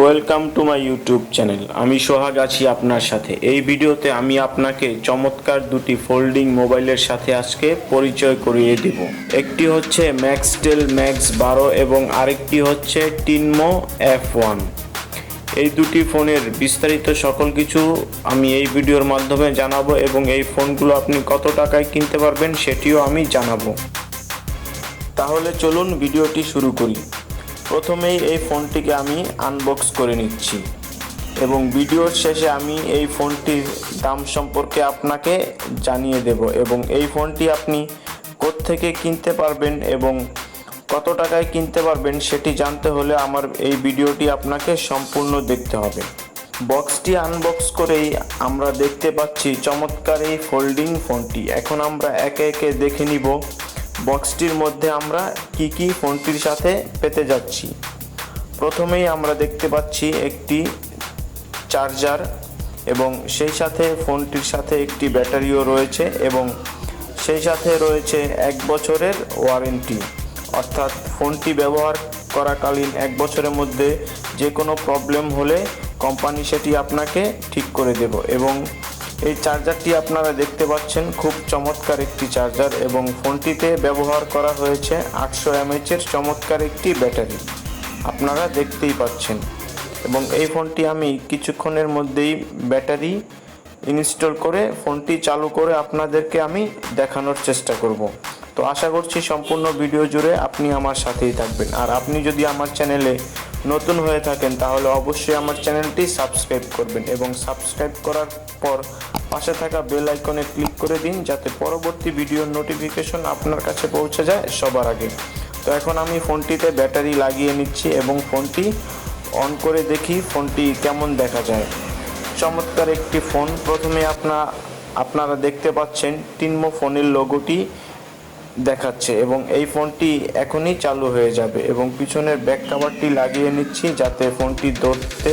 Welcome to my YouTube channel আমি সোহাগ আছি আপনার সাথে। এই ভিডিওতে আমি আপনাকে চমৎকার দুটি ফোল্ডিং মোবাইলের সাথে আজকে পরিচয় করিয়ে দিব। একটি হচ্ছে ম্যাক্সটেল ম্যাক্স বারো এবং আরেকটি হচ্ছে টিনমো এফ ওয়ান এই দুটি ফোনের বিস্তারিত সকল কিছু আমি এই ভিডিওর মাধ্যমে জানাব এবং এই ফোনগুলো আপনি কত টাকায় কিনতে পারবেন সেটিও আমি জানাব। তাহলে চলুন ভিডিওটি শুরু করি। প্রথমেই এই ফোনটিকে আমি আনবক্স করে নিচ্ছি। এবং ভিডিওর শেষে আমি এই ফোনটির দাম সম্পর্কে আপনাকে জানিয়ে দেব এবং এই ফোনটি আপনি থেকে কিনতে পারবেন এবং কত টাকায় কিনতে পারবেন সেটি জানতে হলে আমার এই ভিডিওটি আপনাকে সম্পূর্ণ দেখতে হবে। বক্সটি আনবক্স করেই আমরা দেখতে পাচ্ছি চমৎকার এই ফোল্ডিং ফোনটি। এখন আমরা একে একে দেখে নিব বক্সটির মধ্যে আমরা কি কি ফোনটির সাথে পেতে যাচ্ছি। প্রথমেই আমরা দেখতে পাচ্ছি একটি চার্জার এবং সেই সাথে ফোনটির সাথে একটি ব্যাটারিও রয়েছে এবং সেই সাথে রয়েছে এক বছরের ওয়ারেন্টি। অর্থাৎ ফোনটি ব্যবহার করাকালীন এক বছরের মধ্যে যে কোনো প্রবলেম হলে কোম্পানি সেটি আপনাকে ঠিক করে দেব এবং এই চার্জারটি আপনারা দেখতে পাচ্ছেন, খুব চমৎকার একটি চার্জার এবং ফোনটিতে ব্যবহার করা হয়েছে আটশো এমএচের চমৎকার একটি ব্যাটারি। আপনারা দেখতেই পাচ্ছেন। এবং এই ফোনটি আমি কিছুক্ষণের মধ্যেই ব্যাটারি ইনস্টল করে, ফোনটি চালু করে আপনাদেরকে আমি দেখানোর চেষ্টা করব। তো আশা করছি সম্পূর্ণ ভিডিও জুড়ে আপনি আমার সাথেই থাকবেন। আর আপনি যদি আমার চ্যানেলে নতুন হয়ে থাকেন, তাহলে অবশ্যই আমার চ্যানেলটি সাবস্ক্রাইব করবেন এবং সাবস্ক্রাইব করার পর পাশে থাকা বেল আইকনে ক্লিক করে দিন, যাতে পরবর্তী ভিডিওর নোটিফিকেশন আপনার কাছে পৌঁছে যায় সবার আগে। তো এখন আমি ফোনটিতে ব্যাটারি লাগিয়ে নিচ্ছি এবং ফোনটি অন করে দেখি ফোনটি কেমন দেখা যায়। চমৎকার একটি ফোন। প্রথমে আপনা, আপনারা দেখতে পাচ্ছেন, টিনমো ফোনের লোগোটি দেখাচ্ছে এবং এই ফোনটি এখনই চালু হয়ে যাবে এবং পিছনের ব্যাক কাভারটি লাগিয়ে নিচ্ছি যাতে ফোনটি ধরতে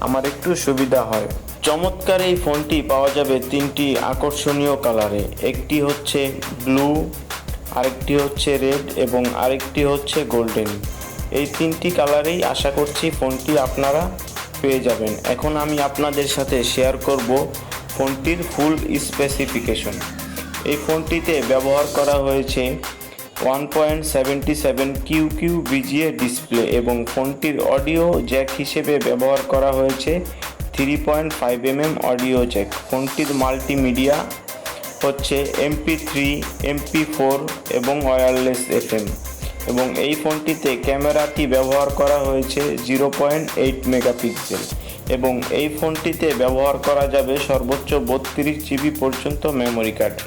আমার একটু সুবিধা হয়। চমৎকার এই ফোনটি পাওয়া যাবে তিনটি আকর্ষণীয় কালারে। একটি হচ্ছে ব্লু আরেকটি হচ্ছে রেড এবং আরেকটি হচ্ছে গোল্ডেন এই তিনটি কালারেই আশা করছি ফোনটি আপনারা পেয়ে যাবেন। এখন আমি আপনাদের সাথে শেয়ার করব ফোনটির ফুল স্পেসিফিকেশন এই ফোনটিতে ব্যবহার করা হয়েছে one point seventy seven Q Q VGA display এবং ফোনটির অডিও জ্যাক হিসেবে ব্যবহার করা হয়েছে three point five M M audio jack. ফোনটির মাল্টিমিডিয়া হচ্ছে এমপি থ্রি, এমপি ফোর এবং ওয়্যারলেস এফএম। এবং এই ফোনটিতে ক্যামেরাটি ব্যবহার করা হয়েছে জিরো পয়েন্ট এইট মেগাপিক্সেল। এবং এই ফোনটিতে ব্যবহার করা যাবে সর্বোচ্চ বত্রিশ জিবি পর্যন্ত মেমোরি কার্ড।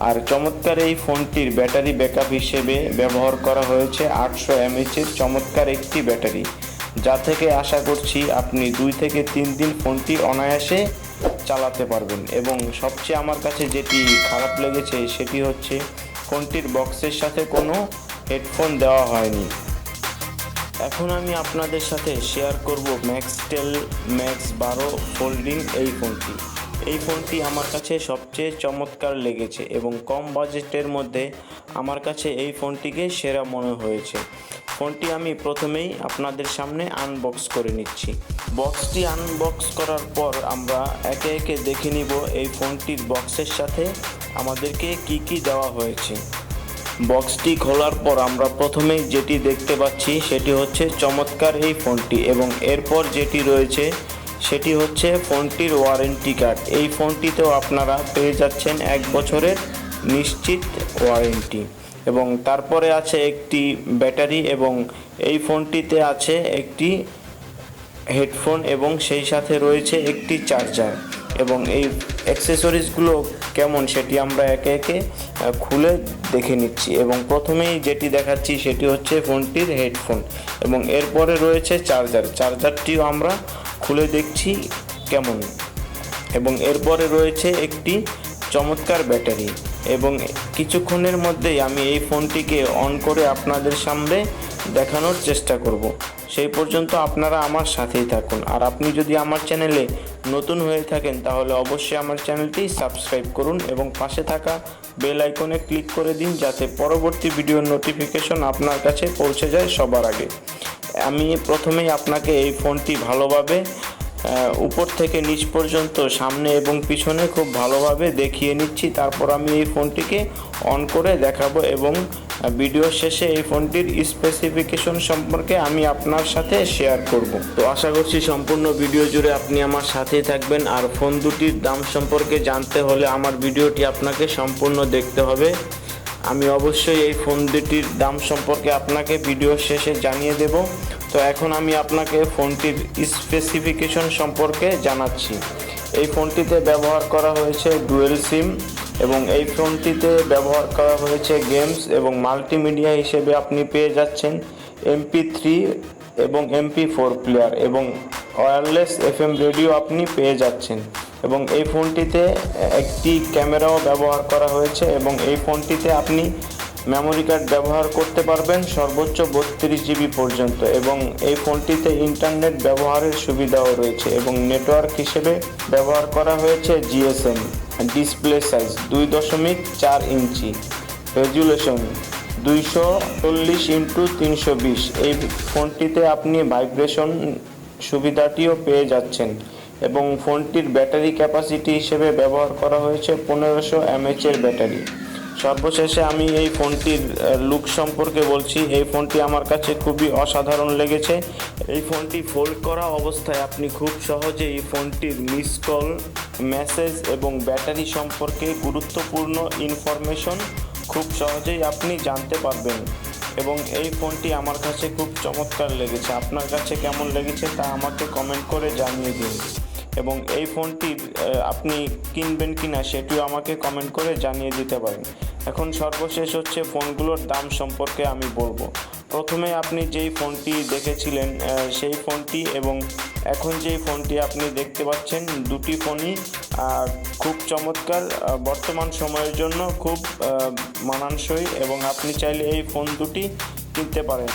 আর চমৎকার এই ফোনটির ব্যাটারি ব্যাকআপ হিসেবে ব্যবহার করা হয়েছে আটশো এমএচের চমৎকার একটি ব্যাটারি। যা থেকে আশা করছি আপনি দুই থেকে তিন দিন ফোনটি অনায়াসে চালাতে পারবেন। এবং সবচেয়ে আমার কাছে যেটি খারাপ লেগেছে সেটি হচ্ছে ফোনটির বক্সের সাথে কোনো হেডফোন দেওয়া হয়নি। এখন আমি আপনাদের সাথে শেয়ার করব ম্যাক্সটেল ম্যাক্স বারো ফোল্ডিং এই ফোনটি। এই ফোনটি আমার কাছে সবচেয়ে চমৎকার লেগেছে এবং কম বাজেটের মধ্যে আমার কাছে এই ফোনটিকে সেরা মনে হয়েছে। ফোনটি আমি প্রথমেই আপনাদের সামনে আনবক্স করে নিচ্ছি। বক্সটি আনবক্স করার পর আমরা একে একে দেখে নিব এই ফোনটির বক্সের সাথে আমাদেরকে কি কি দেওয়া হয়েছে। বক্সটি খোলার পর আমরা প্রথমেই যেটি দেখতে পাচ্ছি সেটি হচ্ছে চমৎকার এই ফোনটি এবং এরপর যেটি রয়েছে সেটি হচ্ছে ফোনটির ওয়ারেন্টি কার্ড। এই ফোনটিতেও আপনারা পেয়ে যাচ্ছেন এক বছরের নিশ্চিত ওয়ারেন্টি। এবং তারপরে আছে একটি ব্যাটারি এবং এই ফোনটিতে আছে একটি হেডফোন এবং সেই সাথে রয়েছে একটি চার্জার। এবং এই অ্যাক্সেসরিজগুলো কেমন সেটি আমরা একে একে খুলে দেখে নিচ্ছি। এবং প্রথমেই যেটি দেখাচ্ছি সেটি হচ্ছে ফোনটির হেডফোন। এবং এরপরে রয়েছে চার্জার। চার্জারটিও আমরা খুলে দেখছি কেমন। এবং এরপরে রয়েছে একটি চমৎকার ব্যাটারি। এবং কিছুক্ষণের মধ্যেই আমি এই ফোনটিকে অন করে আপনাদের সামনে দেখানোর চেষ্টা করব। সেই পর্যন্ত আপনারা আমার সাথেই থাকুন। আর আপনি যদি আমার চ্যানেলে নতুন হয়ে থাকেন, তাহলে অবশ্যই আমার চ্যানেলটি সাবস্ক্রাইব করুন এবং পাশে থাকা বেল আইকনে ক্লিক করে দিন, যাতে পরবর্তী ভিডিওর নোটিফিকেশন আপনার কাছে পৌঁছে যায় সবার আগে। আমি প্রথমেই আপনাকে এই ফোনটি ভালোভাবে উপর থেকে নিচ পর্যন্ত, সামনে এবং পিছনে খুব ভালোভাবে দেখিয়ে নিচ্ছি। তারপর আমি এই ফোনটিকে অন করে দেখাবো এবং ভিডিও শেষে এই ফোনটির স্পেসিফিকেশন সম্পর্কে আমি আপনার সাথে শেয়ার করব। তো আশা করছি সম্পূর্ণ ভিডিও জুড়ে আপনি আমার সাথেই থাকবেন। আর ফোন দুটির দাম সম্পর্কে জানতে হলে আমার ভিডিওটি আপনাকে সম্পূর্ণ দেখতে হবে। আমি অবশ্যই এই ফোন দুটির দাম সম্পর্কে আপনাকে ভিডিও শেষে জানিয়ে দেব। তো এখন আমি আপনাকে ফোনটির স্পেসিফিকেশন সম্পর্কে জানাচ্ছি। এই ফোনটিতে ব্যবহার করা হয়েছে ডুয়েল সিম এবং এই ফোনটিতে ব্যবহার করা হয়েছে গেমস এবং মাল্টিমিডিয়া হিসেবে আপনি পেয়ে যাচ্ছেন এমপি থ্রি এবং এমপি ফোর প্লেয়ার এবং ওয়্যারলেস এফএম রেডিও আপনি পেয়ে যাচ্ছেন। এবং এই ফোনটিতে একটি ক্যামেরাও ব্যবহার করা হয়েছে এবং এই ফোনটিতে আপনি মেমোরি কার্ড ব্যবহার করতে পারবেন সর্বোচ্চ বত্রিশ জিবি পর্যন্ত এবং এই ফোনটিতে ইন্টারনেট ব্যবহারের সুবিধাও রয়েছে এবং নেটওয়ার্ক হিসেবে ব্যবহার করা হয়েছে জিএসএম ডিসপ্লে সাইজ দুই দশমিক চার ইঞ্চি রেজুলেশন দুইশো চল্লিশ ইন্টু তিনশো বিশ। এই ফোনটিতে আপনি ভাইব্রেশন সুবিধাটিও পেয়ে যাচ্ছেন এবং ফোনটির ব্যাটারি ক্যাপাসিটি হিসেবে ব্যবহার করা হয়েছে পনেরোশো এমএচের ব্যাটারি সর্বশেষে আমি এই ফোনটির লুক সম্পর্কে বলছি। এই ফোনটি আমার কাছে খুবই অসাধারণ লেগেছে। এই ফোনটি ফোল্ড করা অবস্থায় আপনি খুব সহজেই ফোনটির মিস কল মেসেজ এবং ব্যাটারি সম্পর্কে গুরুত্বপূর্ণ ইনফরমেশন খুব সহজেই আপনি জানতে পারবেন এবং এই ফোনটি আমার কাছে খুব চমৎকার লেগেছে। আপনার কাছে কেমন লেগেছে তা আমাকে কমেন্ট করে জানিয়ে দিন। এবং এই ফোনটি আপনি কিনবেন কিনা সেটিও আমাকে কমেন্ট করে জানিয়ে দিতে পারেন। এখন সর্বশেষ হচ্ছে ফোনগুলোর দাম সম্পর্কে আমি বলব। প্রথমে আপনি যেই ফোনটি দেখেছিলেন সেই ফোনটি এবং এখন যেই ফোনটি আপনি দেখতে পাচ্ছেন, দুটি ফোনই খুব চমৎকার বর্তমান সময়ের জন্য খুব মানানসই এবং আপনি চাইলে এই ফোন দুটি কিনতে পারেন।